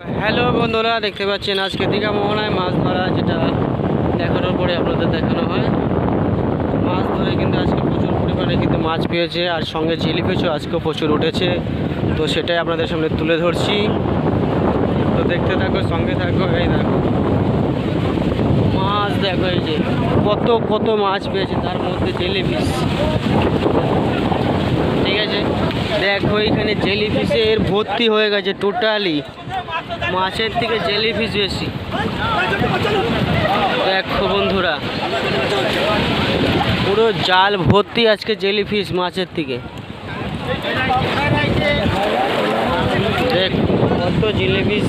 Hello বন্ধুরা, দেখতে পাচ্ছেন আজকে দীঘা মোহনায় মাছ ধরা যেটা দেখানোর পরে আপনাদের দেখানো হয়। মাছ ধরে কিন্তু আজকে প্রচুর পরিমাণে কিন্তু মাছ পেয়েছে আর সঙ্গে জেলিফিশও আজকেও প্রচুর উঠেছে। তো সেটাই আপনাদের সামনে তুলে ধরছি। তো দেখতে থাকো, সঙ্গে থাকো, এই দেখো। মাছ দেখো এই যে, কত কত মাছ পেয়েছে, তার মধ্যে জেলিফিশ। ঠিক আছে? দেখো, এখানে জেলিফিশের ভর্তি হয়ে গেছে টোটালি মাছের থেকে জেলিফিশ বেশি দেখো বন্ধুরা পুরো জাল ভর্তি আজকে জেলিফিশ মাছের থেকে দেখ কত জেলিফিশ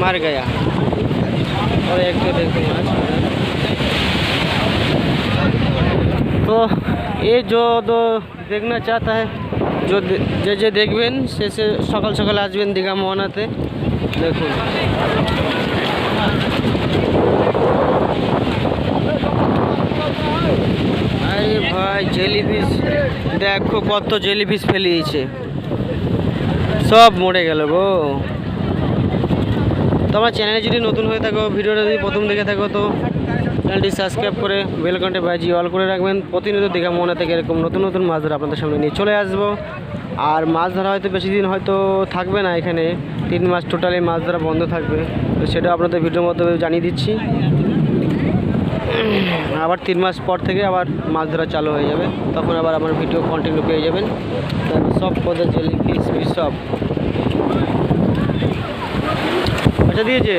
মার গয়া और एक तो देखो माछ তো এ जो तो देखना चाहता है जो दे- যে যে দেখবেন, সে সে সকাল সকাল আসবেন দীঘা মোহনাতে দেখুন। আরে ভাই জেলিফিস দেখো কত জেলিফিস ফেলিয়েছে। সব মরে গেল গো। তো আমার চ্যানেলে যদি নতুন হয়ে থাকো, ভিডিওটা যদি প্রথম দেখে থাকো, তো চ্যানেলটি সাবস্ক্রাইব করে বেল বাজি অল করে রাখবেন। প্রতিনিয়ত দীঘা মনে থেকে এরকম নতুন নতুন মাছ ধরা আপনাদের সামনে নিয়ে চলে আসব। আর মাছ ধরা হয়তো বেশি দিন হয়তো থাকবে না এখানে। তিন মাস টোটালি মাছ ধরা বন্ধ থাকবে। তো সেটা আপনাদের ভিডিওর মাধ্যমে জানিয়ে দিচ্ছি। আবার তিন মাস পর থেকে আবার মাছ ধরা চালু হয়ে যাবে। তখন আবার আমার ভিডিও কন্টিনিউ পেয়ে যাবেন। সব পদের জেলি ফিস সব দিয়েছে?